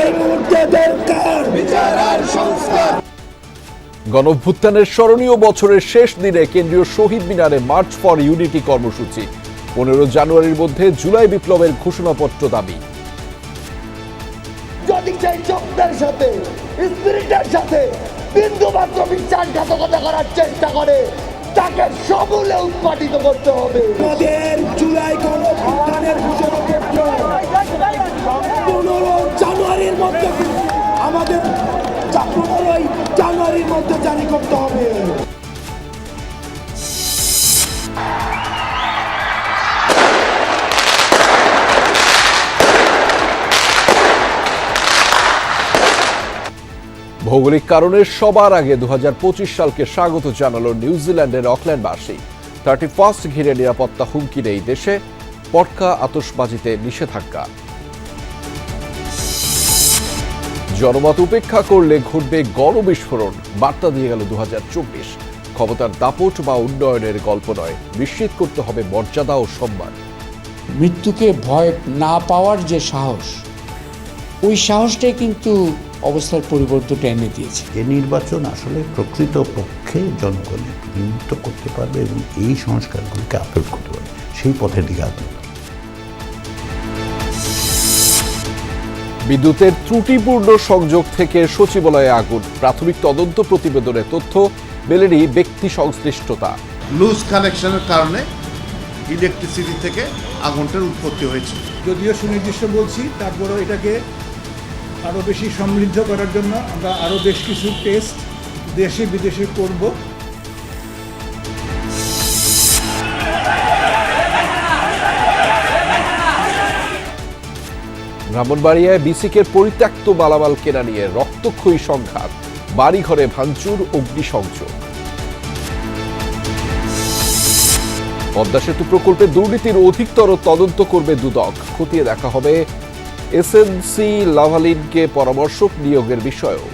এই গণ অভ্যুত্থানের স্মরণীয় বছরের শেষ দিনে কেন্দ্রীয় শহীদ মিনারে মার্চ ফর ইউনিটি কর্মসূচি। পনেরো জানুয়ারির মধ্যে জুলাই বিপ্লবের ঘোষণাপত্র দাবি। যদি সেই সাথে স্পিরিটের সাথে বিন্দু মাত্র বিশ্বাসঘাতকতা করার চেষ্টা করে তাকে উৎপাদিত করতে হবে। জুলাই জানুয়ারির মধ্যে জারি করতে হবে। ভৌগোলিক কারণে সবার আগে দু হাজার পঁচিশ সালকে স্বাগত জানালো নিউজিল্যান্ডের অকল্যান্ডবাসী। থার্টি ফার্স্ট ঘিরে নিরাপত্তা হুমকি নেই দেশে, পটকা আতসবাজিতে নিষেধাজ্ঞা। জনমত উপেক্ষা করলে ঘটবে গণ বিস্ফোরণ। বার্তা দিয়ে গেল দু হাজার চব্বিশ। ক্ষমতার দাপট বা উন্নয়নের গল্প নয়। নিশ্চিত করতে হবে মর্যাদা ও সম্মান। মৃত্যুকে ভয় না পাওয়ার যে সাহস ওই সাহসটাই কিন্তু অবস্থার পরিবর্তনটা এনে দিয়েছে। যে নির্বাচন আসলে প্রকৃত পক্ষে জনগণের প্রতিনিধিত্ব করতে পারবে এবং এই সংস্কারগুলিকে আপলোড করতে পারবে। সেই পথের দিকে আগ্রহ বিদ্যুতের ত্রুটিপূর্ণ সংযোগ থেকে সচিবালয়ে আগুন। প্রাথমিক তদন্ত প্রতিবেদনে তথ্য মেলেনি ব্যক্তি সংশ্লিষ্টতা লুজ কানেকশনের কারণে ইলেকট্রিসিটি থেকে আগুনটার উৎপত্তি হয়েছে। যদিও সুনির্দিষ্ট বলছি তারপরেও এটাকে আরও বেশি সমৃদ্ধ করার জন্য আমরা আরও বেশ কিছু টেস্ট দেশে বিদেশে করব। ব্রাহ্মণবাড়িয়ায় বিসিকের পরিত্যক্ত মালামাল কেনা নিয়ে রক্তক্ষয়ী সংঘাত, বাড়িঘরে ভাঙচুর, অগ্নিসংযোগ। পদ্মা সেতু প্রকল্পে দুর্নীতির অধিকতর তদন্ত করবে দুদক। খতিয়ে দেখা হবে এসএনসি লাভালিনকে পরামর্শক নিয়োগের বিষয়েও।